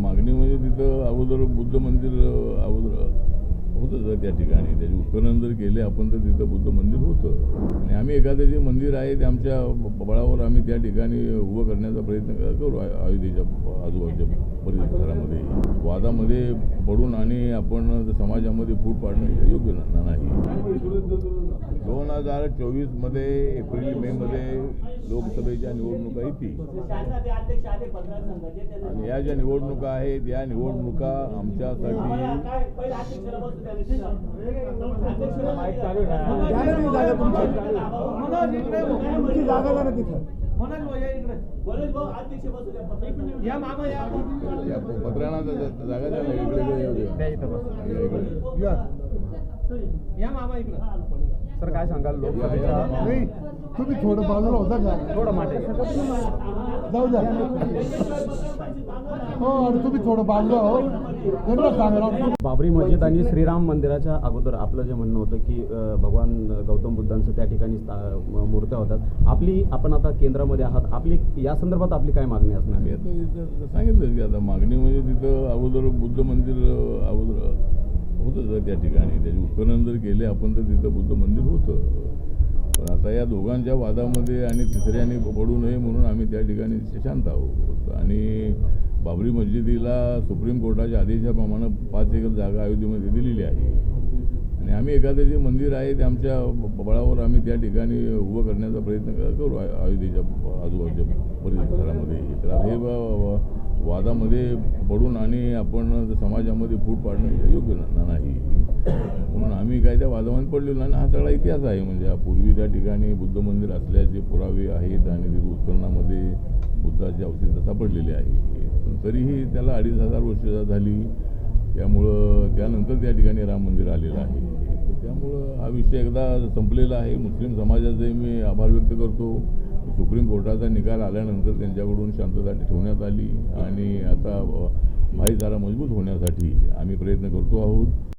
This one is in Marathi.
मागणी म्हणजे तिथं अगोदर बुद्ध मंदिर अगोदर होतं त्या ठिकाणी. त्याचे उत्खनन जर केले आपण तर तिथं बुद्ध मंदिर होतं. आणि आम्ही एखादं जे मंदिर आहे ते आमच्या बळावर आम्ही त्या ठिकाणी उभं करण्याचा प्रयत्न करू अयोध्येच्या आजूबाजूच्या परिसरामध्ये वादामध्ये पडून आणि आपण समाजामध्ये फूट पाडणं योग्य नाही. दोन हजार चोवीसमध्ये एप्रिल मेमध्ये लोकसभेच्या निवडणुका येतील. आणि या ज्या निवडणुका आहेत या निवडणुका आमच्यासाठी भाऊ या इकडे? या मामा या. या पत्रांना जागा द्या ना, इकडे इकडे येऊ द्या. या इकडे. या. या मामा इकडे. सर काय सांगाल लोकसभेच्या नाही तुम्ही थोडं बाजूला होता का? थोडं माटे जाऊ द्या. हो आणि तुम्ही थोडं हो. त्यांना सांगा बाबरी मस्जिद आणि श्रीराम मंदिराच्या अगोदर आपलं जे म्हणणं होतं की भगवान गौतम बुद्धांचं त्या ठिकाणी मूर्त्या होतात. आपली आपण आता केंद्रामध्ये आहात. आपली या संदर्भात आपली काय मागणी असणार? सांगितलं की आता मागणी म्हणजे तिथं अगोदर बुद्ध मंदिर अगोदर होतं त्या ठिकाणी. त्याचे उत्खनन जर केले आपण तर तिथं बुद्ध मंदिर होतं. आता या दोघांच्या वादामध्ये आणि तिसऱ्याने पडू नये म्हणून आम्ही त्या ठिकाणी शांत आहोत. आणि बाबरी मस्जिदीला सुप्रीम कोर्टाच्या आदेशाप्रमाणे पाच एकर जागा अयोध्येमध्ये दिलेली आहे. आणि आम्ही एखादं जे मंदिर आहे ते आमच्या बळावर आम्ही त्या ठिकाणी उभं करण्याचा प्रयत्न करू. अयोध्येच्या आजूबाजूच्या परिसरामध्ये. वादामध्ये पडून आणि आपण समाजामध्ये फूट पाडणं योग्य नाही. म्हणून आम्ही काय त्या वादामध्ये पडलेलो नाही आणि हा सगळा इतिहास आहे. म्हणजे पूर्वी त्या ठिकाणी बुद्ध मंदिर असल्याचे पुरावे आहेत आणि तिथे उत्खननामध्ये बुद्धाची अवशेषं सापडलेली आहे. पण तरीही त्याला अडीच हजार वर्ष झाली. त्यामुळं त्यानंतर त्या ठिकाणी राम मंदिर आलेलं आहे. तर त्यामुळं हा विषय एकदा संपलेला आहे. मुस्लिम समाजाचे मी आभार व्यक्त करतो. सुप्रीम कोर्टाचा निकाल आल्यानंतर त्यांच्याकडून शांतता ठेवण्यात आली आणि आता भाईचारा मजबूत होण्यासाठी आम्ही प्रयत्न करतो आहोत.